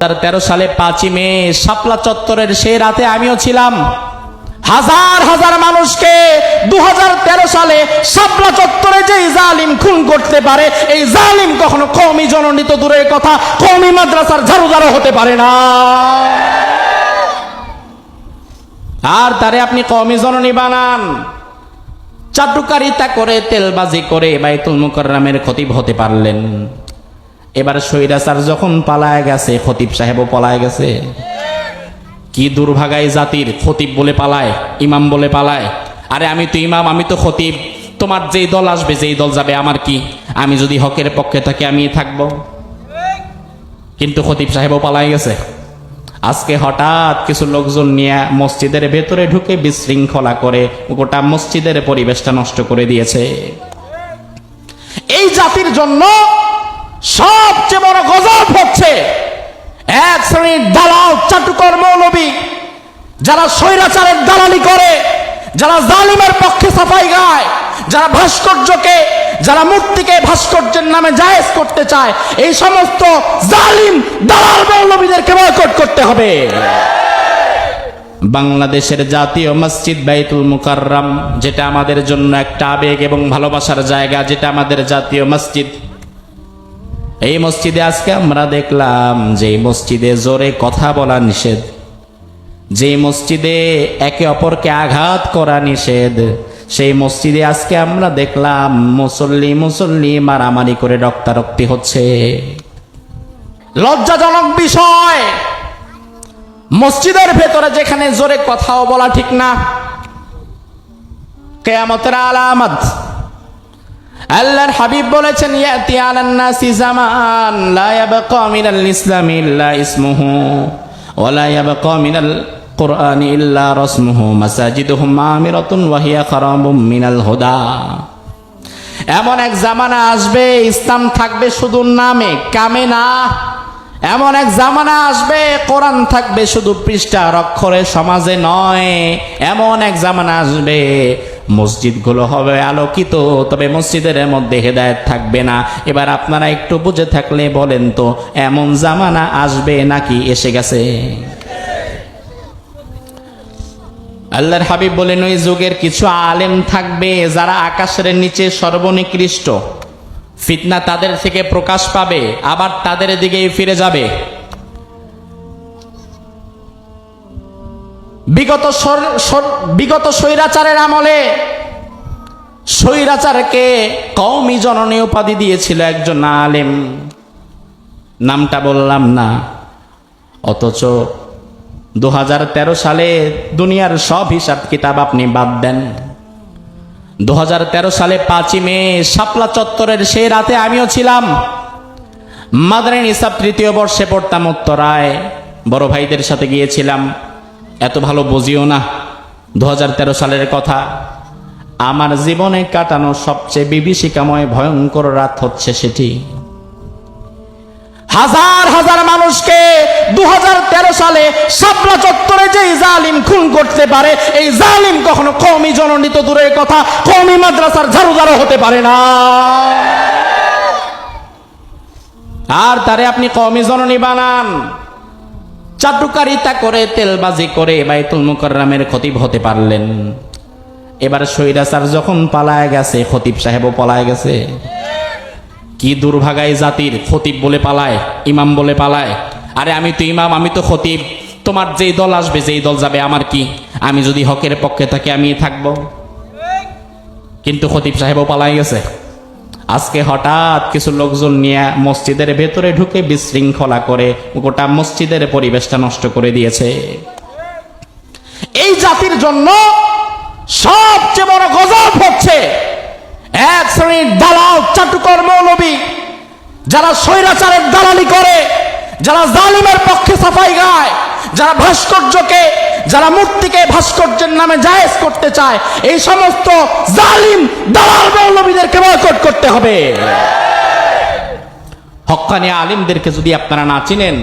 তেরো সালে পাঁচই মে শাপলা চত্বরের সেই রাতে আমিও ছিলাম। হাজার হাজার মানুষকে দু হাজার তেরো সালে শাপলা চত্বরে যে জালিম খুন করতে পারে, এই জালিম কখনো কমই জননীত দূরের কথা কমই মাদ্রাসার ঝাড়ু ঝাড়ুদারও হতে পারে না। আর তারে আপনি কমই জননী বানান। চাটুকারিতা করে, তেলবাজি করে বাইতুল মুকাররামের খতিব হতে পারলেন। এবার সৈরাচার যখন পালায় গেছে, খতিব সাহেবও পালায় গেছে। কি দুর্ভাগাই জাতির খতিব বলে পালায়, ইমাম বলে পালায়। আরে আমি তো ইমাম, আমি তো খতিব। তোমার যেই দল আসবে, যেই দল যাবে, আমার কি? আমি যদি হকের পক্ষে থাকি, আমি থাকব। কিন্তু খতিব সাহেবও পালায় গেছে। আজকে হঠাৎ কিছু লোকজন নিয়ে মসজিদের ভেতরে ঢুকে বিশৃঙ্খলা করে গোটা মসজিদের পরিবেশটা নষ্ট করে দিয়েছে। এই জাতির জন্য সবচেয়ে বড় গজব হচ্ছে এক শ্রেণির দালাল চাটুকর মৌলবী, যারা স্বৈরাচারের দালালি করে, যারা জালিমের পক্ষে সাফাই গায়, যারা ভাস্কর্যকে, যারা মূর্তিকে ভাস্কর্যের নামে জায়েজ করতে চায়, এই সমস্ত জালিম দালাল মৌলবীদেরকে বয়কট করতে হবে? বাংলাদেশের জাতীয় মসজিদ বাইতুল মুকাররম, যেটা আমাদের জন্য একটা আবেগ এবং ভালোবাসার জায়গা, যেটা আমাদের জাতীয় মসজিদ এই মসজিদে আজকে আমরা দেখলাম যে মসজিদে জোরে কথা বলা নিষেধ। যে মসজিদে একে অপরকে আঘাত করা নিষেধ, সেই মসজিদে আজকে আমরা দেখলাম মুসল্লি মুসল্লি মারামারি করে রক্তারক্তি হচ্ছে। লজ্জাজনক বিষয়! মসজিদের ভেতরে যেখানে জোরে কথাও বলা ঠিক না। কেয়ামতের আলামত। আল্লাহর হাবিব বলেছেন, ইয়াতি আলান নাসি জামান, লা ইয়াবকা মিনাল ইসলামি ইল্লা ইসমুহু, ওয়া লা ইয়াবকা মিনাল কুরআনি ইল্লা রাসমুহু, মাসাজিদুহুম আমিরাতুন ওয়া হিয়া খারাবুম মিনাল হুদা। এমন এক জামানা আসবে, ইসলাম থাকবে শুধু নামে, কামে না। এমন এক জামানা আসবে, কোরআন থাকবে শুধু পৃষ্ঠা অক্ষরে, সমাজে নয়। এমন এক জামানা আসবে মসজিদগুলো হবে আলোকিত, তবে মসজিদের মধ্যে হেদায়েত থাকবে না। এবার আপনারা একটু বুঝে থাকলে বলেন তো, এমন জামানা আসবে নাকি এসে গেছে? আল্লাহর হাবিব বলেন, ওই যুগের কিছু আলেম থাকবে যারা আকাশের নিচে সর্বনিকৃষ্ট। ফিতনা তাদের থেকে প্রকাশ পাবে, আবার তাদের দিকেই ফিরে যাবে। বিগত বিগত স্বৈরাচারের আমলে স্বৈরাচারকে কওমি জননী উপাধি দিয়েছিল একজন আলেম। নামটা বললাম না। অথচ দু হাজার তেরো সালে দুনিয়ার সব হিসাব কিতাব আপনি বাদ দেন। দু হাজার তেরো সালে পাঁচই মে শাপলা চত্বরের সেই রাতে আমিও ছিলাম। মাদারিন হিসাব তৃতীয় বর্ষে পড়তাম উত্তরায়। বড় ভাইদের সাথে গিয়েছিলাম। এত ভালো বুঝিও না। দু হাজার তেরো সালের কথা, আমার জীবনে কাটানো সবচেয়ে বিভীষিকাময় ভয়ঙ্কর রাত হচ্ছে সেটি। হাজার হাজার মানুষকে দুহাজার তেরো সালে শাপলা চত্বরে যে জালিম খুন করতে পারে, এই জালিম কখনো কমই জননীত দূরের কথা কমই মাদ্রাসার ঝাড়ুদারও হতে পারে না। আর তারে আপনি কমই জননী বানান। চাটুকারিতা করে, তেলবাজি করে বাইতুল মুকাররামের খতিব হতে পারলেন। এবার সৈরাচার যখন পালায় গেছে, খতিব সাহেবও পালায় গেছে। কি দুর্ভাগায় জাতির খতিব বলে পালায়, ইমাম বলে পালায়। আরে আমি তো ইমাম, আমি তো খতিব। তোমার যেই দল আসবে, যেই দল যাবে, আমার কি? আমি যদি হকের পক্ষে থাকি, আমি থাকব। কিন্তু খতিব সাহেবও পালাই গেছে। আজকে হঠাৎ কিছু লোকজন নিয়ে মসজিদের ভেতরে ঢুকে বিশৃঙ্খলা করে গোটা মসজিদের পরিবেশটা নষ্ট করে দিয়েছে। এই জাতির জন্য সবচেয়ে বড় গজব হচ্ছে এক শ্রেণির দালাল চাটুকর মৌলবী, যারা স্বৈরাচারের দালালি করে, যারা জালিমের পক্ষে সাফাই গায়, যারা ভাস্কর্যকে যারা মূর্তিকে ভাস্কর্যের নামে জায়েজ করতে চায়, এই সমস্ত জালিম, দালাল মৌলবীদেরকে বয়কট করতে হবে। হক্কানি আলিমদেরকে যদি আপনারা না চিনেন,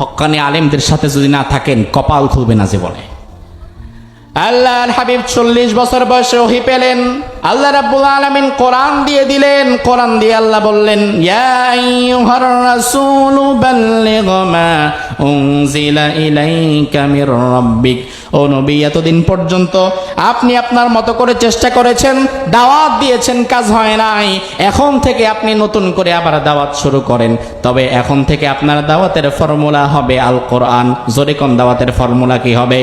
হক্কানি আলিমদের সাথে যদি না থাকেন, কপাল খুলবে না জীবনে। আল্লাহর হাবিব চল্লিশ বছর বয়সে ওহি পেলেন। আল্লাহ রাব্বুল আলামিন কোরআন দিয়ে দিলেন। কোরআন দিয়ে আল্লাহ বললেন, ইয়া আইয়ুহার রাসূলু মা উনজিলা ইলাইকা মির এতদিন পর্যন্ত আপনি আপনার মতো করে চেষ্টা করেছেন, দাওয়াত দিয়েছেন, কাজ হয় নাই। এখন থেকে আপনি নতুন করে আবার দাওয়াত শুরু করেন। তবে এখন থেকে আপনার দাওয়াতের ফর্মুলা হবে আল কোরআন জোরে কোন দাওয়াতের ফর্মুলা কি হবে?